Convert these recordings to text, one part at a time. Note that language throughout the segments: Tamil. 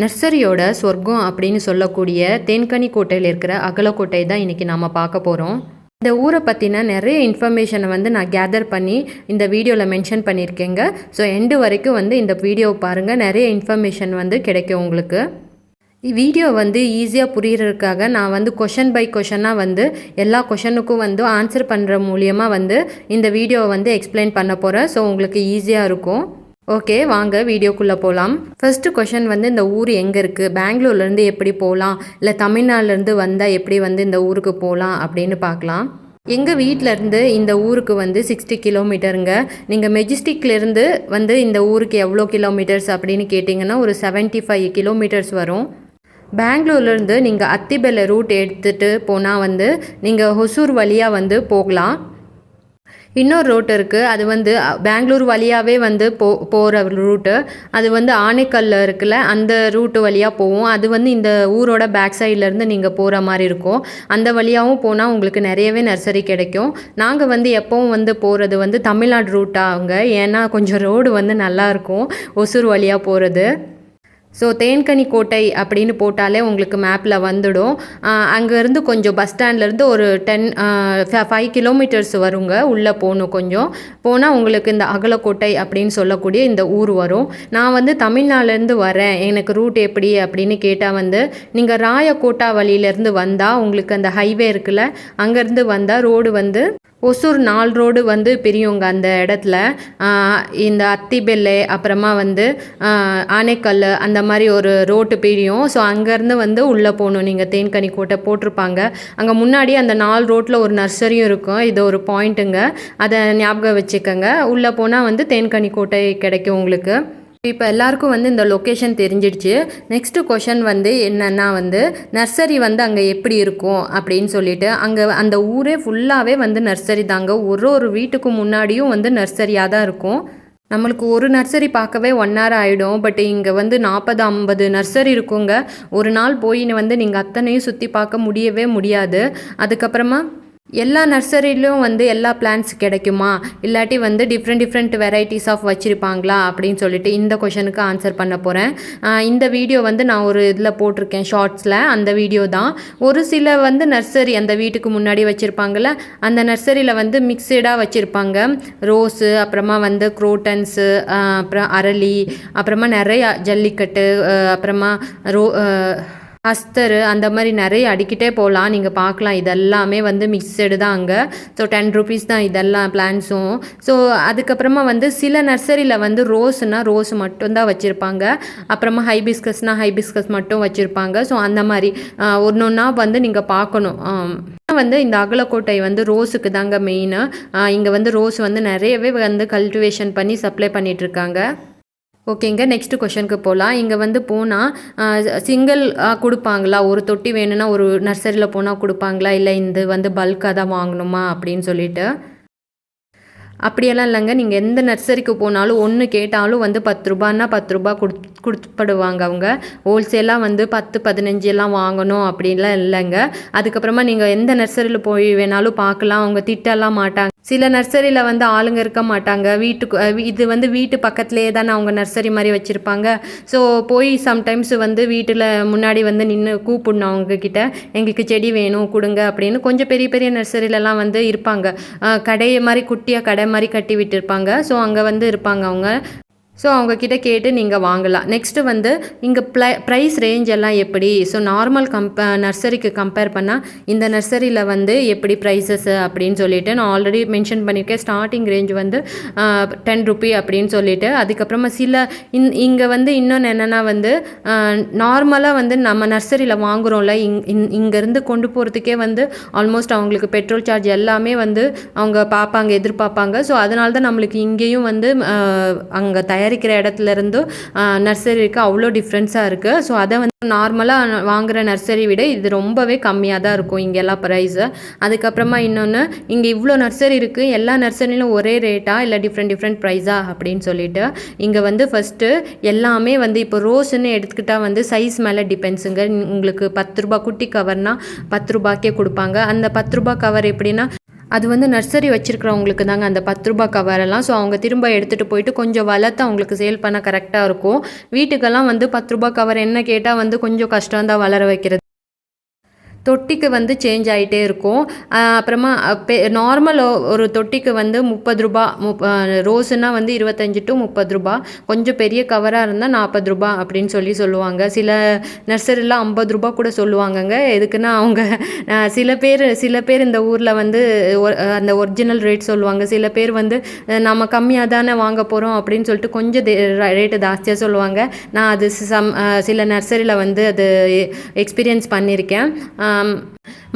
நர்சரியோட சொர்க்கம் அப்படின்னு சொல்லக்கூடிய தேன்கனி கோட்டையில் இருக்கிற அகலக்கோட்டை தான் இன்றைக்கி நாம் பார்க்க போகிறோம் இந்த ஊரை பற்றின நிறைய இன்ஃபர்மேஷனை வந்து நான் கேதர் பண்ணி இந்த வீடியோவில் மென்ஷன் பண்ணியிருக்கேங்க. ஸோ எண்டு வரைக்கும் வந்து இந்த வீடியோவை பாருங்கள் நிறைய இன்ஃபர்மேஷன் வந்து கிடைக்கும் உங்களுக்கு. வீடியோ வந்து ஈஸியாக புரியறதுக்காக நான் வந்து கொஷன் பை கொஷனாக வந்து எல்லா கொஷனுக்கும் வந்து ஆன்சர் பண்ணுற மூலியமாக வந்து இந்த வீடியோவை வந்து எக்ஸ்பிளைன் பண்ண போகிறேன் ஸோ உங்களுக்கு ஈஸியாக இருக்கும். ஓகே வாங்க வீடியோக்குள்ளே போகலாம் ஃபஸ்ட்டு கொஷன் வந்து இந்த ஊர் எங்கே இருக்குது பெங்களூர்லேருந்து எப்படி போகலாம் இல்லை தமிழ்நாடுலேருந்து வந்தால் எப்படி வந்து இந்த ஊருக்கு போகலாம் அப்படின்னு பார்க்கலாம். எங்கள் வீட்டிலேருந்து இந்த ஊருக்கு வந்து சிக்ஸ்டி கிலோமீட்டருங்க நீங்கள் மெஜிஸ்டிக்லேருந்து வந்து இந்த ஊருக்கு எவ்வளோ கிலோமீட்டர்ஸ் அப்படின்னு கேட்டிங்கன்னா ஒரு செவன்ட்டி ஃபைவ் கிலோமீட்டர்ஸ் வரும். பெங்களூர்லேருந்து நீங்கள் அத்திபெல்ல ரூட் எடுத்துகிட்டு போனால் வந்து நீங்கள் ஹொசூர் வழியாக வந்து போகலாம். இன்னொரு ரோட் இருக்குது அது வந்து பெங்களூர் வழியாகவே வந்து போ போகிற ரூட்டு அது வந்து ஆனைக்கல்ல இருக்குல்ல அந்த ரூட்டு வழியாக போவோம். அது வந்து இந்த ஊரோட பேக் சைட்லேருந்து நீங்கள் போகிற மாதிரி இருக்கும். அந்த வழியாகவும் போனால் உங்களுக்கு நிறையவே நர்சரி கிடைக்கும். நாங்கள் வந்து எப்போவும் வந்து போகிறது வந்து தமிழ்நாடு ரூட்டாங்க ஏன்னா கொஞ்சம் ரோடு வந்து நல்லாயிருக்கும் ஒசூர் வழியாக போகிறது ஸோ தேன்கனி கோட்டை அப்படின்னு போட்டாலே உங்களுக்கு மேப்பில் வந்துடும். அங்கேருந்து கொஞ்சம் பஸ் ஸ்டாண்ட்லேருந்து ஒரு டென் ஃபைவ் கிலோமீட்டர்ஸ் வருங்க. உள்ளே போகணும் கொஞ்சம். போனால் உங்களுக்கு இந்த அகலக்கோட்டை அப்படின்னு சொல்லக்கூடிய இந்த ஊர் வரும். நான் வந்து தமிழ்நாடுலேருந்து வரேன். எனக்கு ரூட் எப்படி அப்படின்னு கேட்டால் வந்து நீங்கள் ராயக்கோட்டா வழியிலேருந்து வந்தால் உங்களுக்கு அந்த ஹைவே இருக்குல்ல அங்கேருந்து வந்தால் ரோடு வந்து ஒசூர் நாலு ரோடு வந்து பிரியுங்க அந்த இடத்துல. இந்த அத்திபெல்லை அப்புறமா வந்து ஆனைக்கல் அந்த மாதிரி ஒரு ரோட்டு பிரியும். ஸோ அங்கேருந்து வந்து உள்ளே போகணும். நீங்கள் தேன்கனி கோட்டை போட்டிருப்பாங்க. அங்கே முன்னாடி அந்த நாலு ரோட்டில் ஒரு நர்சரியும் இருக்கும். இது ஒரு பாயிண்ட்டுங்க. அதை ஞாபகம் வச்சுக்கோங்க. உள்ளே போனால் வந்து தேன்கனி கோட்டை கிடைக்கும் உங்களுக்கு. இப்போ எல்லாருக்கும் வந்து இந்த லொக்கேஷன் தெரிஞ்சிடுச்சு. நெக்ஸ்ட்டு கொஷன் வந்து என்னன்னா வந்து நர்சரி வந்து அங்கே எப்படி இருக்கும் அப்படின்னு சொல்லிட்டு அங்கே அந்த ஊரே ஃபுல்லாகவே வந்து நர்சரி தாங்க. ஒரு ஒரு வீட்டுக்கு முன்னாடியும் வந்து நர்சரியாக தான் இருக்கும். நம்மளுக்கு ஒரு நர்சரி பார்க்கவே ஒன் ஹவர் ஆகிடும் பட் இங்கே வந்து நாற்பது ஐம்பது நர்சரி இருக்குங்க. ஒரு நாள் போய் வந்து நீங்கள் அத்தனையும் சுற்றி பார்க்க முடியவே முடியாது. அதுக்கப்புறமா எல்லா நர்சரியிலும் வந்து எல்லா பிளான்ஸ் கிடைக்குமா? இல்லாட்டி வந்து டிஃப்ரெண்ட் டிஃப்ரெண்ட் வெரைட்டிஸ் ஆஃப் வச்சுருப்பாங்களா? அப்படின்னு சொல்லிட்டு இந்த கொஷனுக்கு ஆன்சர் பண்ண போகிறேன் இந்த வீடியோ வந்து நான் ஒரு இதில் போட்டிருக்கேன் ஷார்ட்ஸில் அந்த வீடியோ தான். ஒரு சில வந்து நர்சரி அந்த வீட்டுக்கு முன்னாடி வச்சுருப்பாங்கள்ல அந்த நர்சரியில் வந்து மிக்சடாக வச்சுருப்பாங்க. ரோஸு அப்புறமா வந்து குரோட்டன்ஸு அப்புறம் அரளி அப்புறமா நிறையா ஜல்லிக்கட்டு அப்புறமா ரோ அஸ்தரு அந்த மாதிரி நிறைய அடிக்கிட்டே போகலாம். நீங்கள் பார்க்கலாம். இதெல்லாமே வந்து மிக்சடு தான் அங்கே. ஸோ டென் ருபீஸ் தான் இதெல்லாம் பிளான்ஸும் ஸோ அதுக்கப்புறமா வந்து சில நர்சரியில் வந்து ரோஸ்னால் ரோஸ் மட்டும்தான் வச்சுருப்பாங்க. அப்புறமா ஹைபிஸ்கஸ்னால் ஹைபிஸ்கஸ் மட்டும் வச்சுருப்பாங்க. ஸோ அந்த மாதிரி ஒன்று ஒன்றா வந்து நீங்கள் பார்க்கணும். வந்து இந்த அகலக்கோட்டை வந்து ரோஸுக்கு தாங்க மெயினு இங்கே வந்து ரோஸ் வந்து நிறையவே வந்து கல்டிவேஷன் பண்ணி சப்ளை பண்ணிகிட்ருக்காங்க ஓகேங்க நெக்ஸ்ட் கொஷனுக்கு போகலாம் இங்கே வந்து போனால் சிங்கிள் கொடுப்பாங்களா? ஒரு தொட்டி வேணும்னா ஒரு நர்சரியில் போனால் கொடுப்பாங்களா? இல்லை இந்த வந்து பல்காக தான் வாங்கணுமா? அப்படின்னு சொல்லிட்டு. அப்படியெல்லாம் இல்லைங்க. நீங்கள் எந்த நர்சரிக்கு போனாலும் ஒன்று கேட்டாலும் வந்து பத்து ரூபான்னா பத்து ரூபா கொடு கொடுத்துப்படுவாங்க அவங்க. ஹோல்சேலாக வந்து பத்து பதினஞ்சு எல்லாம் வாங்கணும் அப்படின்லாம் இல்லைங்க. அதுக்கப்புறமா நீங்கள் எந்த நர்சரியில் போய் வேணாலும் பார்க்கலாம். அவங்க திட்டலாம் மாட்டாங்க. சில நர்சரியில் வந்து ஆளுங்க இருக்க மாட்டாங்க. வீட்டுக்கு இது வந்து வீட்டு பக்கத்துலேயே தானே அவங்க நர்சரி மாதிரி வச்சுருப்பாங்க. ஸோ போய் சம்டைம்ஸ் வந்து வீட்டில் முன்னாடி வந்து நின்று கூப்பிடணும் அவங்கக்கிட்ட எங்களுக்கு செடி வேணும் கொடுங்க அப்படின்னு கொஞ்சம் பெரிய பெரிய நர்சரியிலலாம் வந்து இருப்பாங்க. கடையை மாதிரி குட்டியாக கடை மாதிரி கட்டி விட்டுருப்பாங்க. ஸோ அங்கே வந்து இருப்பாங்க அவங்க. ஸோ அவங்கக்கிட்ட கேட்டு நீங்கள் வாங்கலாம். நெக்ஸ்ட்டு வந்து இங்கே ப்ளை ப்ரைஸ் ரேஞ்ச் எல்லாம் எப்படி? ஸோ நார்மல் கம்ப நர்சரிக்கு கம்பேர் பண்ணால் இந்த நர்சரியில் வந்து எப்படி ப்ரைஸஸ் அப்படின்னு சொல்லிட்டு நான் ஆல்ரெடி மென்ஷன் பண்ணியிருக்கேன். ஸ்டார்டிங் ரேஞ்ச் வந்து டென் ருபி அப்படின்னு சொல்லிட்டு அதுக்கப்புறமா சில இன் இங்கே வந்து இன்னொன்று என்னென்னா வந்து நார்மலாக வந்து நம்ம நர்சரியில் வாங்குகிறோம்ல இங் இங் இங்கேருந்து கொண்டு போகிறதுக்கே வந்து ஆல்மோஸ்ட் அவங்களுக்கு பெட்ரோல் சார்ஜ் எல்லாமே வந்து அவங்க பார்ப்பாங்க எதிர்பார்ப்பாங்க. ஸோ அதனால தான் நம்மளுக்கு இங்கேயும் வந்து அங்கே தயார் தயாரிக்கிற இடத்துல இருந்து நர்சரிக்கு அவ்வளோ டிஃப்ரென்ஸாக இருக்குது ஸோ அதை வந்து நார்மலாக வாங்குகிற நர்சரி விட இது ரொம்பவே கம்மியாக தான் இருக்கும் இங்கெல்லாம் ப்ரைஸு அதுக்கப்புறமா இன்னொன்று இங்கே இவ்வளோ நர்சரி இருக்குது எல்லா நர்சரியிலும் ஒரே ரேட்டா இல்லை டிஃப்ரெண்ட் டிஃப்ரெண்ட் ப்ரைஸா அப்படின்னு சொல்லிட்டு இங்கே வந்து ஃபஸ்ட்டு எல்லாமே வந்து இப்போ ரோஸ்ன்னு எடுத்துக்கிட்டால் வந்து சைஸ் மேலே டிபெண்ட்ஸுங்க உங்களுக்கு பத்து ரூபா குட்டி கவர்னால் பத்து ரூபாய்க்கே கொடுப்பாங்க. அந்த பத்து ரூபா கவர் எப்படின்னா அது வந்து நர்சரி வச்சுருக்கிறவங்களுக்கு தாங்க அந்த பத்து ரூபா கவரெல்லாம் ஸோ அவங்க திரும்ப எடுத்துகிட்டு போயிட்டு கொஞ்சம் வளர்த்து அவங்களுக்கு சேல் பண்ண கரெக்டாக இருக்கும். வீட்டுக்கெல்லாம் வந்து பத்து ரூபா கவர் என்ன கேட்டால் வந்து கொஞ்சம் கஷ்டம் தான் வளர வைக்கிறது. தொட்டிக்கு வந்து சேஞ்ச் ஆகிட்டே இருக்கும். அப்புறமா பெ நார்மல் ஒரு தொட்டிக்கு வந்து முப்பது ரூபா முப் ரோஸுனால் வந்து இருபத்தஞ்சி டு முப்பது ரூபா. கொஞ்சம் பெரிய கவராக இருந்தால் நாற்பது ரூபா அப்படின்னு சொல்லி சொல்லுவாங்க. சில நர்சரியில் ஐம்பது ரூபா கூட சொல்லுவாங்கங்க. எதுக்குன்னா அவங்க சில பேர் சில பேர் இந்த ஊரில் வந்து ஒ- அந்த ஒரிஜினல் ரேட் சொல்லுவாங்க. சில பேர் வந்து நம்ம கம்மியாக தானே வாங்க போகிறோம் அப்படின்னு சொல்லிட்டு கொஞ்சம் ரேட்டு ஜாஸ்தியாக சொல்லுவாங்க. நான் அது சம் சில நர்சரியில் வந்து அது எக்ஸ்பீரியன்ஸ் பண்ணியிருக்கேன்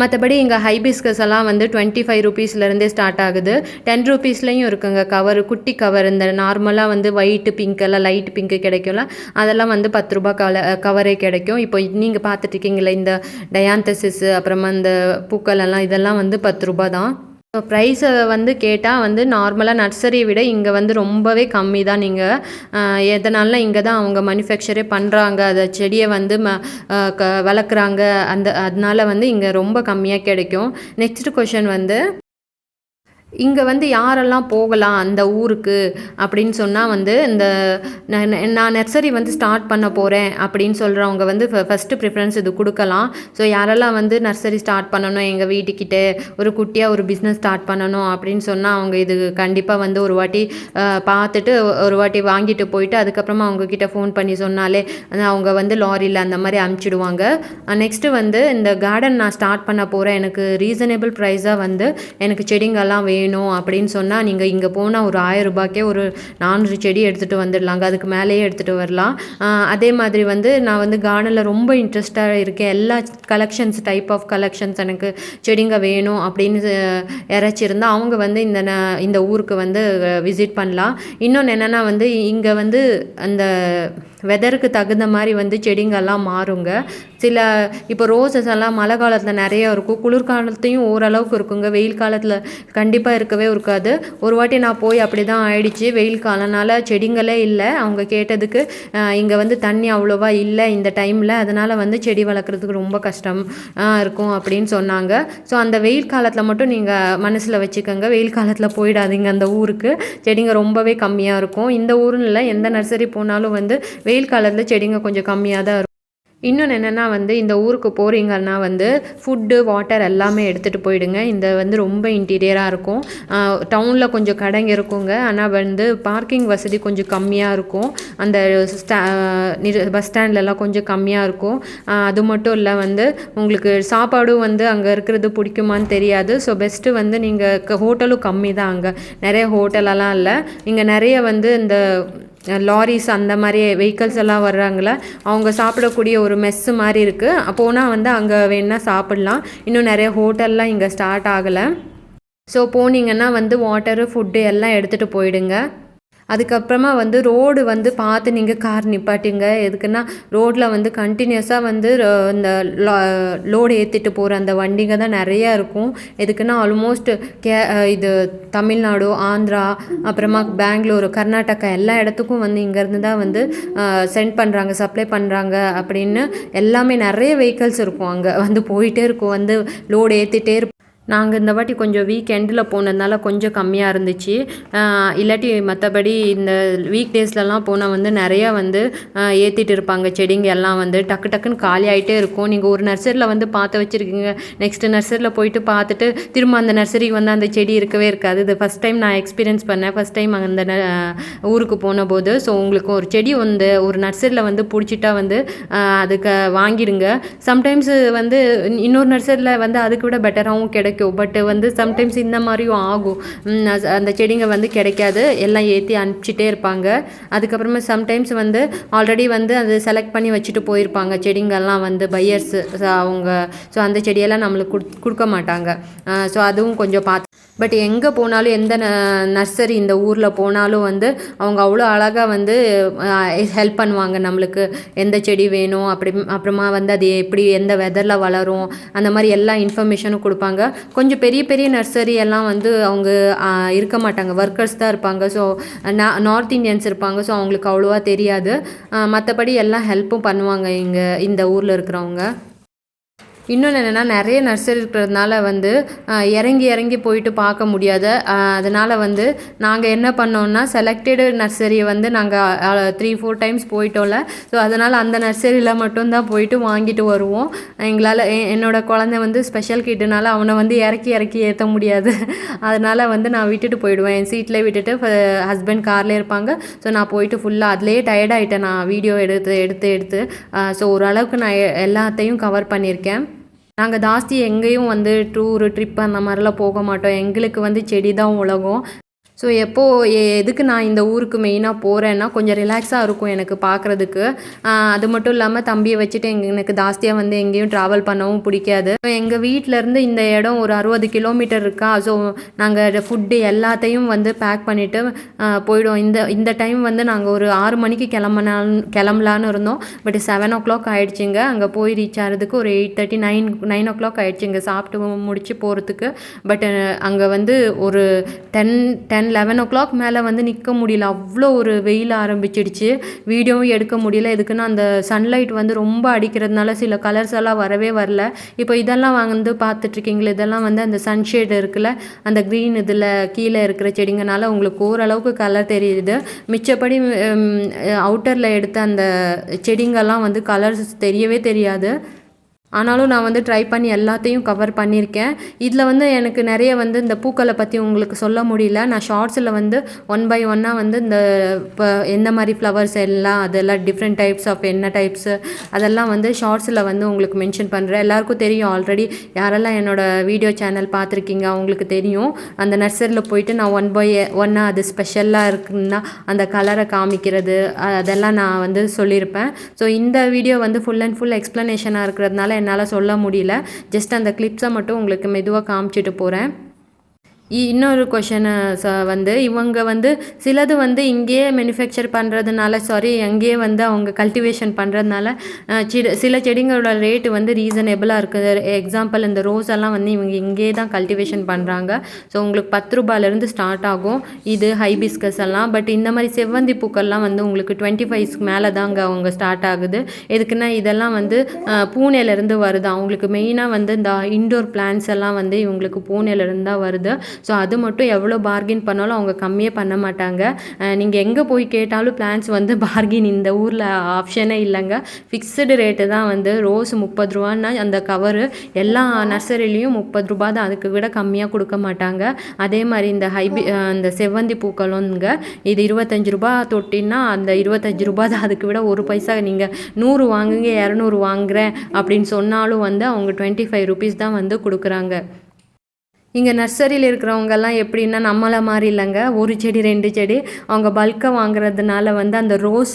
மற்றபடி இங்கே ஹைபிஸ்கஸ் எல்லாம் வந்து டுவெண்ட்டி ஃபைவ் ருபீஸ்லேருந்தே ஸ்டார்ட் ஆகுது. டென் ருபீஸ்லேயும் இருக்குங்க கவர் குட்டி கவர் இந்த நார்மலாக வந்து ஒயிட்டு பிங்க் எல்லாம் லைட் பிங்க்கு கிடைக்கும்ல அதெல்லாம் வந்து பத்து ரூபாய் கல கவரே கிடைக்கும். இப்போ நீங்கள் பார்த்துட்ருக்கீங்களே இந்த டயாந்தசிஸ் அப்புறமா இந்த பூக்கள் எல்லாம் இதெல்லாம் வந்து பத்து ரூபா தான். ப்ரைஸை வந்து கேட்டால் வந்து நார்மலாக நர்சரியை விட இங்கே வந்து ரொம்பவே கம்மி தான் நீங்கள் எதனால இங்கே தான் அவங்க மேனுஃபேக்சரே பண்ணுறாங்க அதை செடியை வந்து ம க வளர்க்குறாங்க அந்த அதனால வந்து இங்கே ரொம்ப கம்மியாக கிடைக்கும். நெக்ஸ்ட் கொஷின் வந்து இங்கே வந்து யாரெல்லாம் போகலாம் அந்த ஊருக்கு அப்படின்னு சொன்னால் வந்து இந்த நான் நான் நர்சரி வந்து ஸ்டார்ட் பண்ண போகிறேன் அப்படின்னு சொல்கிறவங்க வந்து ஃபஸ்ட்டு ப்ரிஃபரன்ஸ் இது கொடுக்கலாம். ஸோ யாரெல்லாம் வந்து நர்சரி ஸ்டார்ட் பண்ணணும் எங்கள் வீட்டுக்கிட்ட ஒரு குட்டியாக ஒரு பிஸ்னஸ் ஸ்டார்ட் பண்ணணும் அப்படின்னு சொன்னால் அவங்க இது கண்டிப்பாக வந்து ஒரு வாட்டி பார்த்துட்டு ஒரு வாட்டி வாங்கிட்டு போயிட்டு அதுக்கப்புறமா அவங்கக்கிட்ட ஃபோன் பண்ணி சொன்னாலே அவங்க வந்து லாரியில் அந்த மாதிரி அமுச்சிடுவாங்க. நெக்ஸ்ட்டு வந்து இந்த கார்டன் நான் ஸ்டார்ட் பண்ண போகிறேன் எனக்கு ரீசனபிள் ப்ரைஸாக வந்து எனக்கு செடிங்கெல்லாம் வேணும். வேணும் அப்படின்னு சொன்னால் நீங்கள் இங்கே போனால் ஒரு ஆயிரம் ரூபாய்க்கே ஒரு நானூறு செடி எடுத்துகிட்டு வந்துடலாங்க. அதுக்கு மேலேயே எடுத்துகிட்டு வரலாம். அதே மாதிரி வந்து நான் வந்து கார்டனில் ரொம்ப இன்ட்ரெஸ்டாக இருக்கேன். எல்லா கலெக்ஷன்ஸ் டைப் ஆஃப் கலெக்ஷன்ஸ் எனக்கு செடிங்க வேணும் அப்படின்னு இறச்சிருந்தால் அவங்க வந்து இந்த ந- இந்த ஊருக்கு வந்து விசிட் பண்ணலாம். இன்னொன்று என்னென்னா வந்து இங்கே வந்து அந்த வெதருக்கு தகுந்த மாதிரி வந்து செடிங்கெல்லாம் மாறுங்க. சில இப்போ ரோசஸ் எல்லாம் மழை காலத்தில் நிறையா இருக்கும். குளிர்காலத்தையும் ஓரளவுக்கு இருக்குங்க. வெயில் காலத்தில் கண்டிப்பாக இருக்கவே இருக்காது ஒரு வாட்டி நான் போய் அப்படி தான் ஆயிடுச்சு. வெயில் காலனால செடிங்களே இல்லை. அவங்க கேட்டதுக்கு இங்கே வந்து தண்ணி அவ்வளோவா இல்லை இந்த டைமில். அதனால் வந்து செடி வளர்க்குறதுக்கு ரொம்ப கஷ்டம் இருக்கும் அப்படின்னு சொன்னாங்க. ஸோ அந்த வெயில் காலத்தில் மட்டும் நீங்கள் மனசில் வச்சுக்கோங்க. வெயில் காலத்தில் போயிடாதீங்க அந்த ஊருக்கு. செடிங்க ரொம்பவே கம்மியாக இருக்கும். இந்த ஊருன்னு இல்லை எந்த நர்சரி போனாலும் வந்து வெயில் காலத்தில் செடிங்க கொஞ்சம் கம்மியாக தான் இருக்கும் இன்னொன்று என்னென்னா வந்து இந்த ஊருக்கு போகிறீங்கன்னா வந்து ஃபுட்டு வாட்டர் எல்லாமே எடுத்துகிட்டு போயிடுங்க. இந்த வந்து ரொம்ப இன்டீரியராக இருக்கும். டவுனில் கொஞ்சம் கடைங்க இருக்குங்க. ஆனால் வந்து பார்க்கிங் வசதி கொஞ்சம் கம்மியாக இருக்கும். அந்த ஸ்டா பஸ் ஸ்டாண்ட்லலாம் கொஞ்சம் கம்மியாக இருக்கும். அது மட்டும் இல்லை வந்து உங்களுக்கு சாப்பாடும் வந்து அங்கே இருக்கிறது பிடிக்குமான்னு தெரியாது. ஸோ பெஸ்ட்டு வந்து நீங்கள் ஹோட்டலும் கம்மி தான் அங்கே. நிறைய ஹோட்டலெல்லாம் இல்லை. இங்கே நிறைய வந்து இந்த லாரிஸ் அந்த மாதிரி வெஹிக்கல்ஸ் எல்லாம் வர்றாங்கள அவங்க சாப்பிடக்கூடிய ஒரு மெஸ்ஸு மாதிரி இருக்குது போனால் வந்து அங்கே வேணால் சாப்பிட்லாம். இன்னும் நிறைய ஹோட்டல்லாம் இங்கே ஸ்டார்ட் ஆகலை. ஸோ போனீங்கன்னா வந்து வாட்டரு ஃபுட்டு எல்லாம் எடுத்துகிட்டு போயிடுங்க. அதுக்கப்புறமா வந்து ரோடு வந்து பார்த்து நீங்கள் கார் நிப்பாட்டிங்க. எதுக்குன்னா ரோட்டில் வந்து கண்டினியூஸாக வந்து இந்த லோடு ஏற்றிட்டு போகிற அந்த வண்டிங்க தான் நிறையா இருக்கும். எதுக்குன்னா ஆல்மோஸ்ட் கே இது தமிழ்நாடு ஆந்திரா அப்புறமா பெங்களூரு கர்நாடகா எல்லா இடத்துக்கும் வந்து இங்கேருந்து தான் வந்து சென்ட் பண்ணுறாங்க சப்ளை பண்ணுறாங்க அப்படின்னு எல்லாமே நிறைய வெஹிக்கல்ஸ் இருக்கும். அங்கே வந்து போயிட்டே இருக்கும். வந்து லோடு ஏற்றிட்டே இருப்போம் நாங்கள் இந்த வாட்டி கொஞ்சம் வீக் எண்டில் போனதுனால கொஞ்சம் கம்மியாக இருந்துச்சு. இல்லாட்டி மற்றபடி இந்த வீக் டேஸ்லலாம் போனால் வந்து நிறையா வந்து ஏற்றிட்டு இருப்பாங்க. செடிங்க எல்லாம் வந்து டக்கு டக்குன்னு காலி ஆகிட்டே இருக்கும். நீங்கள் ஒரு நர்சரியில் வந்து பார்த்து வச்சுருக்கீங்க. நெக்ஸ்ட் நர்சரியில் போயிட்டு பார்த்துட்டு திரும்ப அந்த நர்சரிக்கு வந்து அந்த செடி இருக்கவே இருக்காது. இது ஃபஸ்ட் டைம் நான் எக்ஸ்பீரியன்ஸ் பண்ணேன். ஃபஸ்ட் டைம் அந்த ந- ஊருக்கு போன போது ஸோ உங்களுக்கு ஒரு செடி வந்து ஒரு நர்சரியில் வந்து பிடிச்சிட்டா வந்து அதுக்கு வாங்கிடுங்க. சம்டைம்ஸ் வந்து இன்னொரு நர்சரியில் வந்து அதுக்கு விட பெட்டராகவும் கிடைக்கும். பட் வந்து சம்டைம்ஸ் இந்த மாதிரியும் ஆகும். அந்த செடிங்க வந்து கிடைக்காது. எல்லாம் ஏற்றி அனுப்பிச்சிட்டே இருப்பாங்க. அதுக்கப்புறமா சம்டைம்ஸ் வந்து ஆல்ரெடி வந்து அது செலக்ட் பண்ணி வச்சுட்டு போயிருப்பாங்க. செடிங்கள்லாம் வந்து பையர்ஸ் அவங்க ஸோ அந்த செடியெல்லாம் நம்மளுக்கு குடுத்- கொடுக்க மாட்டாங்க. ஸோ அதுவும் கொஞ்சம் பார்த்து பட் எங்கே போனாலும் எந்த நர்சரி இந்த ஊரில் போனாலும் வந்து அவங்க அவ்வளோ அழகாக வந்து ஹெல்ப் பண்ணுவாங்க நம்மளுக்கு. எந்த செடி வேணும் அப்படி அப்புறமா வந்து அது எப்படி எந்த வெதரில் வளரும் அந்த மாதிரி எல்லா இன்ஃபர்மேஷனும் கொடுப்பாங்க. கொஞ்சம் பெரிய பெரிய நர்சரி எல்லாம் வந்து அவங்க இருக்க மாட்டாங்க. ஒர்க்கர்ஸ் தான் இருப்பாங்க. ஸோ நார்த் இந்தியன்ஸ் இருப்பாங்க. ஸோ அவங்களுக்கு அவ்வளோவா தெரியாது. மற்றபடி எல்லாம் ஹெல்ப்பும் பண்ணுவாங்க இங்கே இந்த ஊரில் இருக்கிறவங்க. இன்னொன்று என்னென்னா நிறைய நர்சரி இருக்கிறதுனால வந்து இறங்கி இறங்கி போயிட்டு பார்க்க முடியாது அதனால் வந்து நாங்கள் என்ன பண்ணோம்னா செலக்டடு நர்சரியை வந்து நாங்கள் த்ரீ ஃபோர் டைம்ஸ் போயிட்டோம்ல. ஸோ அதனால் அந்த நர்சரியில் மட்டும்தான் போயிட்டு வாங்கிட்டு வருவோம். எங்களால் என்னோடய குழந்தை வந்து ஸ்பெஷல் கிட்டுனால அவனை வந்து இறக்கி இறக்கி ஏற்ற முடியாது. அதனால் வந்து நான் விட்டுட்டு போயிடுவேன். என் சீட்லேயே விட்டுட்டு ஹஸ்பண்ட் கார்லேயே இருப்பாங்க. ஸோ நான் போயிட்டு ஃபுல்லாக அதுலேயே டயர்ட் ஆகிட்டேன் நான் வீடியோ எடுத்து எடுத்து எடுத்து. ஸோ ஓரளவுக்கு நான் எல்லாத்தையும் கவர் பண்ணியிருக்கேன். நாங்கள் ஜாஸ்தி எங்கேயும் வந்து டூரு ட்ரிப் அந்த மாதிரிலாம் போக மாட்டோம். எங்களுக்கு வந்து செடி தான் உலகம். ஸோ எப்போது எதுக்கு நான் இந்த ஊருக்கு மெயினாக போகிறேன்னா கொஞ்சம் ரிலாக்ஸாக இருக்கும் எனக்கு பார்க்குறதுக்கு அது மட்டும் இல்லாமல் தம்பியை வச்சுட்டு எனக்கு ஜாஸ்தியாக வந்து எங்கேயும் ட்ராவல் பண்ணவும் பிடிக்காது. எங்கள் வீட்டிலேருந்து இந்த இடம் ஒரு அறுபது கிலோமீட்டர் இருக்கா? ஸோ நாங்கள் ஃபுட்டு எல்லாத்தையும் வந்து பேக் பண்ணிவிட்டு போயிடுவோம். இந்த இந்த டைம் வந்து நாங்கள் ஒரு ஆறு மணிக்கு கிளம்புனாலும் கிளம்பலான்னு இருந்தோம். பட் செவன் ஓ கிளாக் ஆகிடுச்சிங்க அங்கே போய் ரீச் ஆகிறதுக்கு ஒரு eight thirty nine nine o'clock ஆகிடுச்சிங்க சாப்பிட்டு முடிச்சு போகிறதுக்கு பட் அங்கே வந்து ஒரு ten ten eleven o'clock மேலே வந்து நிற்க முடியல. அவ்வளோ ஒரு வெயில் ஆரம்பிச்சிடுச்சு. வீடியோவும் எடுக்க முடியல. எதுக்குன்னா அந்த சன்லைட் வந்து ரொம்ப அடிக்கிறதுனால சில கலர்ஸ் எல்லாம் வரவே வரல. இப்போ இதெல்லாம் வந்து பார்த்துட்ருக்கீங்களே இதெல்லாம் வந்து அந்த சன்ஷேட் இருக்குல்ல அந்த க்ரீன் இதில் கீழே இருக்கிற செடிங்கனால உங்களுக்கு ஓரளவுக்கு கலர் தெரியுது. மிச்சப்படி அவுட்டரில் எடுத்த அந்த செடிங்கெல்லாம் வந்து கலர்ஸ் தெரியவே தெரியாது. ஆனாலும் நான் வந்து ட்ரை பண்ணி எல்லாத்தையும் கவர் பண்ணியிருக்கேன். இதில் வந்து எனக்கு நிறைய வந்து இந்த பூக்களை பற்றி உங்களுக்கு சொல்ல முடியல. நான் ஷார்ட்ஸில் வந்து ஒன் பை ஒன்னாக வந்து இந்த இப்போ எந்த மாதிரி ஃப்ளவர்ஸ் எல்லாம் அதெல்லாம் டிஃப்ரெண்ட் டைப்ஸ் ஆஃப் என்ன டைப்ஸு அதெல்லாம் வந்து ஷார்ட்ஸில் வந்து உங்களுக்கு மென்ஷன் பண்ணுறேன் எல்லாருக்கும் தெரியும். ஆல்ரெடி யாரெல்லாம் என்னோடய வீடியோ சேனல் பார்த்துருக்கீங்க அவங்களுக்கு தெரியும். அந்த நர்சரியில் போயிட்டு நான் ஒன் பை ஒன்னாக அது ஸ்பெஷலாக இருக்குன்னா அந்த கலரை காமிக்கிறது அதெல்லாம் நான் வந்து சொல்லியிருப்பேன். ஸோ இந்த வீடியோ வந்து ஃபுல் அண்ட் ஃபுல் எக்ஸ்ப்ளனேஷனாக இருக்கிறதுனால என்னால் சொல்ல முடியல. ஜஸ்ட் அந்த கிளிப்ஸை மட்டும் உங்களுக்கு மெதுவாக காமிச்சிட்டு போகிறேன் இன்னொரு கொஷனை வந்து இவங்க வந்து சிலது வந்து இங்கேயே மேனுஃபேக்சர் பண்ணுறதுனால சாரி அங்கேயே வந்து அவங்க கல்டிவேஷன் பண்ணுறதுனால சில செடிங்களோட ரேட்டு வந்து ரீசனபிளாக இருக்குது. எக்ஸாம்பிள் இந்த ரோஸ் எல்லாம் வந்து இவங்க இங்கேயே தான் கல்டிவேஷன் பண்ணுறாங்க ஸோ உங்களுக்கு பத்து ரூபாயிலேருந்து ஸ்டார்ட் ஆகும். இது ஹைபிஸ்கஸ் எல்லாம். பட் இந்த மாதிரி செவ்வந்தி பூக்கள்லாம் வந்து உங்களுக்கு டுவெண்ட்டி ஃபைவ்ஸ்க்கு மேலே தாங்க அவங்க ஸ்டார்ட் ஆகுது. எதுக்குன்னா இதெல்லாம் வந்து பூனேலேருந்து வருது. அவங்களுக்கு மெயினாக வந்து இந்த இன்டோர் பிளான்ஸ் எல்லாம் வந்து இவங்களுக்கு பூனேலேருந்து தான் வருது. ஸோ அது மட்டும் எவ்வளோ பார்கின் பண்ணாலும் அவங்க கம்மியே பண்ண மாட்டாங்க. நீங்கள் எங்கே போய் கேட்டாலும் பிளான்ஸ் வந்து பார்கின் இந்த ஊரில் ஆப்ஷனே இல்லைங்க. ஃபிக்ஸ்டு ரேட்டு தான் வந்து ரோஸ் முப்பது ரூபான்னா அந்த கவரு எல்லா நர்சரிலையும் முப்பது ரூபா தான். அதுக்கு விட கம்மியாக கொடுக்க மாட்டாங்க. அதே மாதிரி இந்த ஹைபி அந்த இந்த செவ்வந்தி பூக்களுங்க இது இருபத்தஞ்சு ரூபா தொட்டின்னா அந்த இருபத்தஞ்சு ரூபா தான். அதுக்கு விட ஒரு பைசா நீங்கள் நூறு வாங்குங்க இரநூறு வாங்குறேன் அப்படின்னு சொன்னாலும் வந்து அவங்க டுவெண்ட்டி ஃபைவ் ருபீஸ் தான் வந்து கொடுக்குறாங்க. இங்கே நர்சரியில் இருக்கிறவங்கெல்லாம் எப்படின்னா நம்மளை மாதிரி இல்லைங்க. ஒரு செடி ரெண்டு செடி அவங்க பல்காக வாங்குறதுனால வந்து அந்த ரோஸ்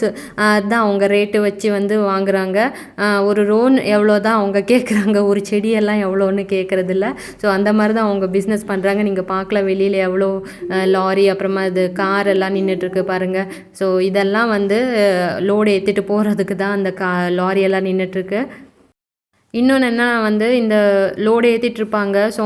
தான் அவங்க ரேட்டு வச்சு வந்து வாங்குறாங்க. ஒரு ரோன் எவ்வளோ தான் அவங்க கேட்குறாங்க ஒரு செடியெல்லாம் எவ்வளோன்னு கேட்குறதில்ல ஸோ அந்த மாதிரி தான் அவங்க பிஸ்னஸ் பண்ணுறாங்க நீங்கள் பார்க்கல வெளியில் எவ்வளோ லாரி அப்புறமா இது கார் எல்லாம் நின்றுட்டுருக்கு பாருங்கள் ஸோ இதெல்லாம் வந்து லோடு ஏற்றிட்டு போகிறதுக்கு தான் அந்த கா லாரி எல்லாம் நின்றுட்டுருக்கு இன்னொன்று என்ன வந்து இந்த லோடு ஏற்றிட்டு இருப்பாங்க ஸோ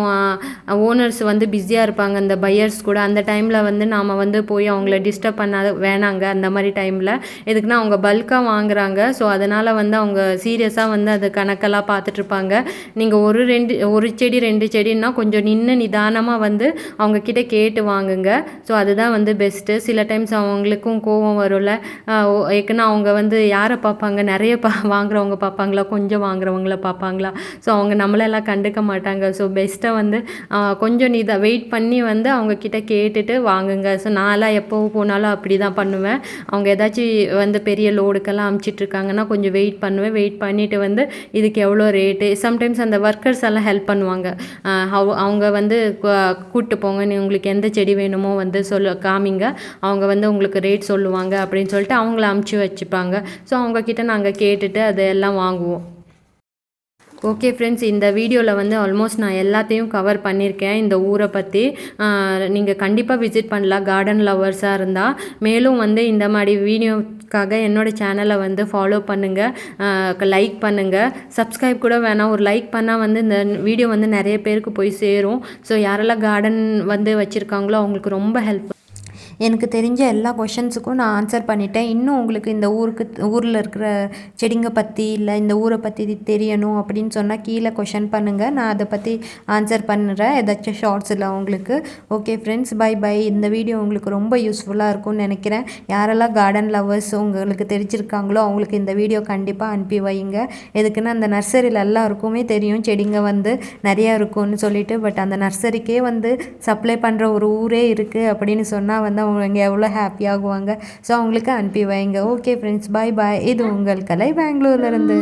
ஓனர்ஸ் வந்து பிஸியாக இருப்பாங்க. அந்த பையர்ஸ் கூட. அந்த டைமில் வந்து நாம் வந்து போய் அவங்கள டிஸ்டர்ப் பண்ணாத வேணாங்க. அந்த மாதிரி டைமில் எதுக்குன்னா அவங்க பல்காக வாங்குறாங்க. ஸோ அதனால் வந்து அவங்க சீரியஸாக வந்து அது கணக்கெல்லாம் பார்த்துட்ருப்பாங்க நீங்கள் ஒரு ரெண்டு ஒரு செடி ரெண்டு செடின்னா கொஞ்சம் நின்று நிதானமாக வந்து அவங்க கிட்டே கேட்டு வாங்குங்க. ஸோ அதுதான் வந்து பெஸ்ட்டு சில டைம்ஸ் அவங்களுக்கும் கோவம் வரும்ல. ஏற்கனவே ஓ- அவங்க வந்து யாரை பார்ப்பாங்க நிறைய பா வாங்குறவங்க பார்ப்பாங்களா கொஞ்சம் வாங்குறவங்கள பார்ப்பாங்களா? ஸோ அவங்க நம்மளெல்லாம் கண்டுக்க மாட்டாங்க. ஸோ பெஸ்ட்டாக வந்து கொஞ்சம் நீ இதை வெயிட் பண்ணி வந்து அவங்கக்கிட்ட கேட்டுட்டு வாங்குங்க. ஸோ நான்லாம் எப்போ போனாலும் அப்படி தான் பண்ணுவேன். அவங்க ஏதாச்சும் வந்து பெரிய லோடுக்கெல்லாம் அமுச்சிட்ருக்காங்கன்னா கொஞ்சம் வெயிட் பண்ணுவேன். வெயிட் பண்ணிவிட்டு வந்து இதுக்கு எவ்வளோ ரேட்டு சம்டைம்ஸ் அந்த ஒர்க்கர்ஸ் எல்லாம் ஹெல்ப் பண்ணுவாங்க. அவ- அவங்க வந்து கூப்பிட்டு போங்க. நீ உங்களுக்கு எந்த செடி வேணுமோ வந்து சொல்ல காமிங்க. அவங்க வந்து உங்களுக்கு ரேட் சொல்லுவாங்க அப்படின்னு சொல்லிட்டு அவங்கள அமுச்சு வச்சுப்பாங்க. ஸோ அவங்கக்கிட்ட நாங்கள் கேட்டுட்டு அதையெல்லாம் வாங்குவோம். ஓகே ஃப்ரெண்ட்ஸ் இந்த வீடியோவில் வந்து ஆல்மோஸ்ட் நான் எல்லாத்தையும் கவர் பண்ணியிருக்கேன் இந்த ஊரை பற்றி நீங்கள் கண்டிப்பாக விசிட் பண்ணலாம். கார்டன் லவர்ஸாக இருந்தால் மேலும் வந்து இந்த மாதிரி வீடியோக்காக என்னோடய சேனலை வந்து ஃபாலோ பண்ணுங்கள் லைக் பண்ணுங்கள் சப்ஸ்கிரைப் கூட வேணாம். ஒரு லைக் பண்ணால் வந்து இந்த வீடியோ வந்து நிறைய பேருக்கு போய் சேரும். ஸோ யாரெல்லாம் கார்டன் வந்து வச்சுருக்காங்களோ அவங்களுக்கு ரொம்ப ஹெல்ப் எனக்கு தெரிஞ்ச எல்லா கொஷின்ஸுக்கும் நான் ஆன்சர் பண்ணிட்டேன். இன்னும் உங்களுக்கு இந்த ஊருக்கு ஊரில் இருக்கிற செடிங்க பற்றி இல்லை இந்த ஊரை பற்றி தெரியணும் அப்படின்னு சொன்னால் கீழே கொஷின் பண்ணுங்கள் நான் அதை பற்றி ஆன்சர் பண்ணுறேன் ஏதாச்சும் ஷார்ட்ஸில் உங்களுக்கு. ஓகே ஃப்ரெண்ட்ஸ் பை பை இந்த வீடியோ உங்களுக்கு ரொம்ப யூஸ்ஃபுல்லாக இருக்கும்னு நினைக்கிறேன். யாரெல்லாம் கார்டன் லவர்ஸ் உங்களுக்கு தெரிஞ்சிருக்காங்களோ அவங்களுக்கு இந்த வீடியோ கண்டிப்பாக அனுப்பி வைங்க. எதுக்குன்னா அந்த நர்சரியில் எல்லாருக்குமே தெரியும் செடிங்க வந்து நிறையா இருக்கும்னு சொல்லிட்டு. பட் அந்த நர்சரிக்கே வந்து சப்ளை பண்ணுற ஒரு ஊரே இருக்குது அப்படின்னு சொன்னால் வந்து அவங்க அவங்க எவ்வளோ ஹாப்பியாகுவாங்க ஸோ அவங்களுக்கு அனுப்பி வைங்க. ஓகே ஃப்ரெண்ட்ஸ் பாய் பாய் இது உங்கள் கலை பெங்களூர்லேருந்து